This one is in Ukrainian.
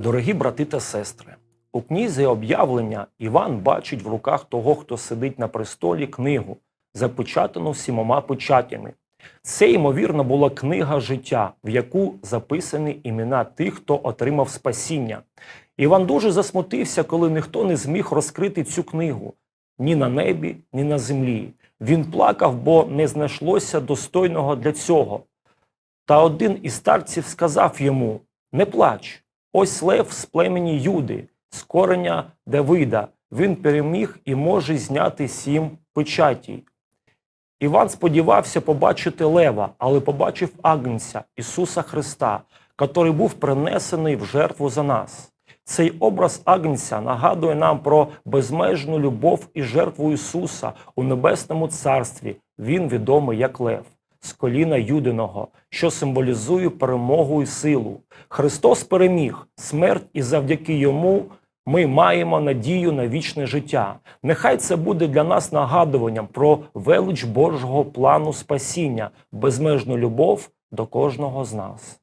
Дорогі брати та сестри, у книзі об'явлення Іван бачить в руках того, хто сидить на престолі, книгу, запечатану сімома печатями. Це, ймовірно, була книга життя, в яку записані імена тих, хто отримав спасіння. Іван дуже засмутився, коли ніхто не зміг розкрити цю книгу ні на небі, ні на землі. Він плакав, бо не знайшлося достойного для цього. Та один із старців сказав йому: Не плач, ось лев з племені Юди, з кореня Давида. Він переміг і може зняти сім печатій. Іван сподівався побачити лева, але побачив Агнця Ісуса Христа, який був принесений в жертву за нас. Цей образ Агнця нагадує нам про безмежну любов і жертву Ісуса у небесному царстві. Він відомий як лев з коліна Юдиного, що символізує перемогу і силу. Христос переміг смерть, і завдяки йому ми маємо надію на вічне життя. Нехай це буде для нас нагадуванням про велич Божого плану спасіння, безмежну любов до кожного з нас.